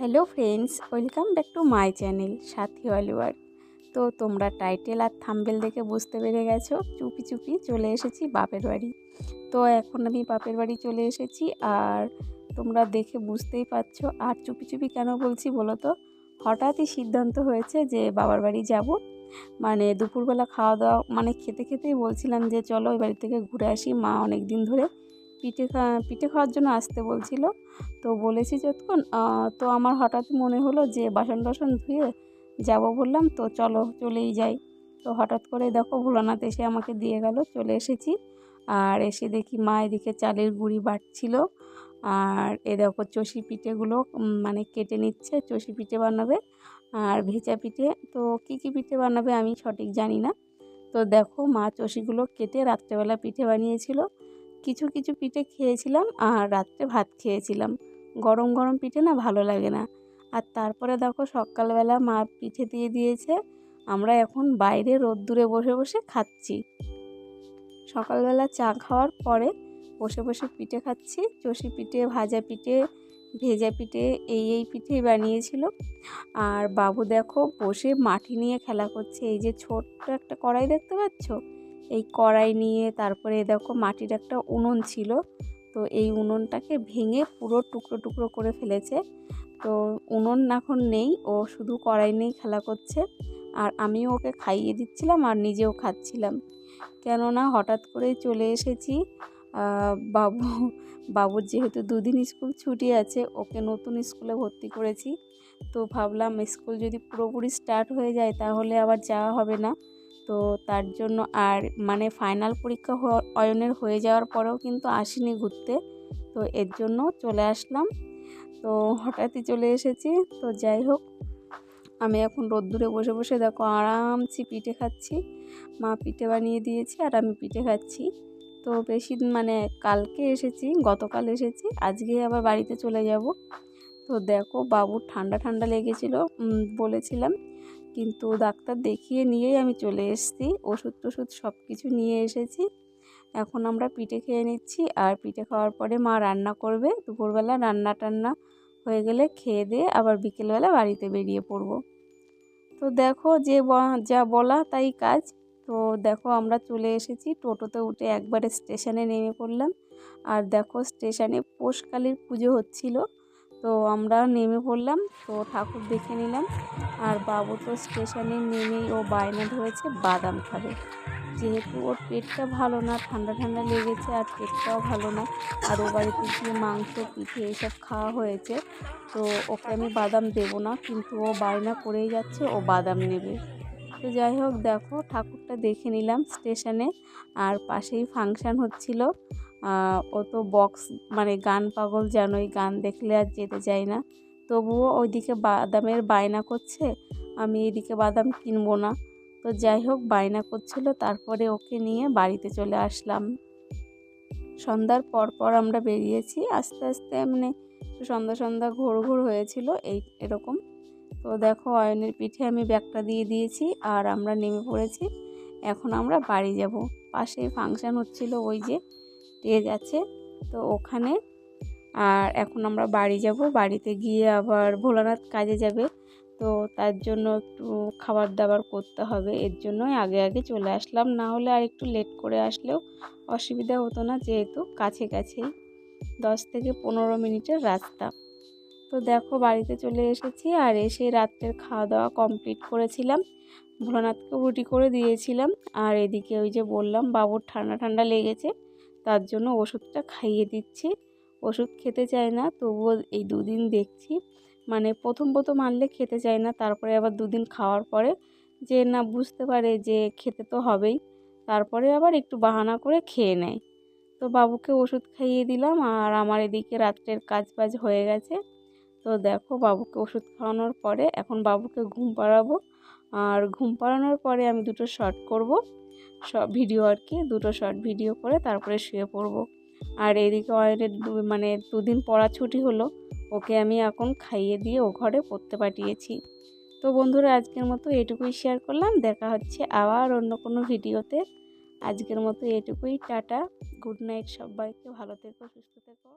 Hello friends, welcome back to my channel সাথী অলিওয়ার তো তোমরা টাইটেল আর থাম্বেল দেখে বুঝতে পেরে গেছো, চুপি চুপি চলে এসেছি বাপের বাড়ি। তো এখন আমি বাপের বাড়ি চলে এসেছি আর তোমরা দেখে বুঝতেই পারছ, আর চুপি চুপি কেন বলছি বলো তো? হঠাৎই সিদ্ধান্ত হয়েছে যে বাবার বাড়ি যাব। মানে দুপুরবেলা খাওয়া দাওয়া মানে খেতে খেতেই বলছিলাম যে চলো ওই বাড়ি থেকে ঘুরে আসি, মা অনেক দিন ধরে পিঠে পিঠে খাওয়ার জন্য আসতে বলছিল। তো বলেছি যতক্ষণ তো আমার হঠাৎ মনে হলো যে, বাসন টাসন ধুয়ে যাব বললাম, তো চলো, চলেই যাই। তো হঠাৎ করে দেখো ভোলানাথ এসে আমাকে দিয়ে গেল, চলে এসেছি। আর এসে দেখি মা এদিকে চালের গুঁড়ি বাটছিল। আর এ দেখো চষি পিঠেগুলো মানে কেটে নিচ্ছে, চষি পিঠে বানাবে আর ভেজা পিঠে। তো কী কী পিঠে বানাবে আমি সঠিক জানি না। তো দেখো মা চষিগুলো কেটে রাত্রেবেলা পিঠে বানিয়েছিল। কিছু কিছু পিঠে খেয়েছিলাম আর রাত্রে ভাত খেয়েছিলাম। গরম গরম পিঠে না ভালো লাগে না। আর তারপরে দেখো সকালবেলা মা পিঠে দিয়ে দিয়েছে, আমরা এখন বাইরে রোদ্দুরে বসে বসে খাচ্ছি। সকালবেলা চা খাওয়ার পরে বসে বসে পিঠে খাচ্ছি। চষি পিঠে, ভাজা পিঠে, ভেজা পিঠে, এই এই পিঠেই বানিয়েছিল। আর বাবু দেখো বসে মাটি নিয়ে খেলা করছে। এই যে ছোট্ট একটা কড়াই দেখতে পাচ্ছ? এই কড়াই নিয়ে তারপরে দেখো মাটির একটা উনুন ছিল, তো এই উনুনটাকে ভেঙে পুরো টুকরো টুকরো করে ফেলেছে। তো উনুন এখন নেই, ও শুধু কড়াই নেই খেলা করছে। আর আমিও ওকে খাইয়ে দিচ্ছিলাম আর নিজেও খাচ্ছিলাম। কেননা হঠাৎ করে চলে এসেছি বাবু, বাবুর যেহেতু দুদিন স্কুল ছুটি আছে, ওকে নতুন স্কুলে ভর্তি করেছি। তো ভাবলাম স্কুল যদি পুরোপুরি স্টার্ট হয়ে যায় তাহলে আবার যাওয়া হবে না। তো তার জন্য আর মানে ফাইনাল পরীক্ষা অয়নের হয়ে যাওয়ার পরেও কিন্তু আসিনি ঘুরতে। তো এর জন্য চলে আসলাম। তো হঠাৎই চলে এসেছি। তো যাই হোক, আমি এখন রোদ্দুরে বসে বসে দেখো আরামসে পিঠে খাচ্ছি। মা পিঠে বানিয়ে দিয়েছে আর আমি পিঠে খাচ্ছি। তো বেশি মানে কালকে এসেছি, গতকাল এসেছি, আজকে আবার বাড়িতে চলে যাব। তো দেখো বাবুর ঠান্ডা ঠান্ডা লেগেছিলো বলেছিলাম। কিন্তু ডাক্তার দেখিয়ে নিয়েই আমি চলে এসেছি। ওষুধ টষুধ সব কিছু নিয়ে এসেছি। এখন আমরা পিঠে খেয়ে নিচ্ছি আর পিঠে খাওয়ার পরে মা রান্না করবে। দুপুরবেলা রান্না টান্না হয়ে গেলে খেয়ে দিয়ে আবার বিকেলবেলা বাড়িতে বেরিয়ে পড়ব। তো দেখো যে যা বলা তাই কাজ। তো দেখো আমরা চলে এসেছি। টোটোতে উঠে একবারে স্টেশনে নেমে পড়লাম। আর দেখো স্টেশনে পোষকালীর পুজো হচ্ছিল। তো আমরা নেমে পড়লাম। তো ঠাকুর দেখে নিলাম। আর বাবু তো স্টেশনে নেমেই ও বায়না ধরেছে, বাদাম খাবে। যেহেতু ওর পেটটা ভালো না, ঠান্ডা ঠান্ডা লেগেছে আর পেটটাও ভালো না, আর ও বাড়িতে গিয়ে মাংস, পিঠে এসব খাওয়া হয়েছে, তো ওকে আমি বাদাম দেবো না, কিন্তু ও বায়না করেই যাচ্ছে, ও বাদাম নেবে। তো যাই হোক, দেখো, ঠাকুরটা দেখে নিলাম স্টেশনে। আর পাশেই ফাংশান হচ্ছিল। ও তো বক্স মানে গান পাগল জানোই গান দেখলে আর যেতে চাই না। তবুও ওইদিকে বাদামের বায়না করছে, আমি এদিকে বাদাম কিনবো না। তো যাই হোক, বায়না করছিল, তারপরে ওকে নিয়ে বাড়িতে চলে আসলাম। সন্ধ্যার পর পর আমরা বেরিয়েছি, আস্তে আস্তে মানে সন্ধ্যা সন্ধ্যা ঘোর ঘোর হয়েছিল, এই এরকম। তো দেখো, অয়নের পিঠে আমি ব্যাগটা দিয়ে দিয়েছি আর আমরা নেমে পড়েছি। এখন আমরা বাড়ি যাব। পাশে ফাংশান হচ্ছিল ওই যে স্টেজ আছে তো ওখানে। আর এখন আমরা বাড়ি যাব। বাড়িতে গিয়ে আবার ভোলানাথ কাজে যাবে। তো তার জন্য একটু খাবার দাবার করতে হবে। এর জন্যই আগে আগে চলে আসলাম। না হলে আর একটু লেট করে আসলেও অসুবিধা হতো না যেহেতু কাছে কাছেই দশ থেকে পনেরো মিনিটের রাস্তা। তো দেখো বাড়িতে চলে এসেছি আর এসে রাত্রের খাওয়া দাওয়া কমপ্লিট করেছিলাম। ভোলানাথকে রুটি করে দিয়েছিলাম। আর এদিকে ওই যে বললাম, বাবুর ঠান্ডা ঠান্ডা লেগেছে। তার জন্য ওষুধটা খাইয়ে দিচ্ছি। ওষুধ খেতে চায় না, তবুও এই দুদিন দেখছি। মানে প্রথম প্রথম আনলে খেতে চায় না, তারপরে আবার দুদিন খাওয়ার পরে যে না বুঝতে পারে যে খেতে তো হবেই, তারপরে আবার একটু বাহানা করে খেয়ে নেয়। তো বাবুকে ওষুধ খাইয়ে দিলাম আর আমার এদিকে রাত্রের কাজ বাজ হয়ে গেছে। তো দেখো বাবুকে ওষুধ খাওয়ানোর পরে এখন বাবুকে ঘুম পাড়াবো। আর ঘুম পাড়ানোর পরে আমি দুটো শর্ট করব। সব ভিডিও আর কি দুটো শর্ট ভিডিও করে তারপরে শুয়ে পড়ব। আর এদিকে অয়েলের মানে দুদিন পড়া ছুটি হলো, ওকে আমি এখন খাইয়ে দিয়ে ও ঘরে পড়তে পাঠিয়েছি। তো বন্ধুরা, আজকের মতো এটুকুই শেয়ার করলাম। দেখা হচ্ছে আবার অন্য কোনো ভিডিওতে আজকের মতো এটুকুই, টাটা। গুড নাইট সবাইকে, ভালো থেকো, সুস্থ থেকো।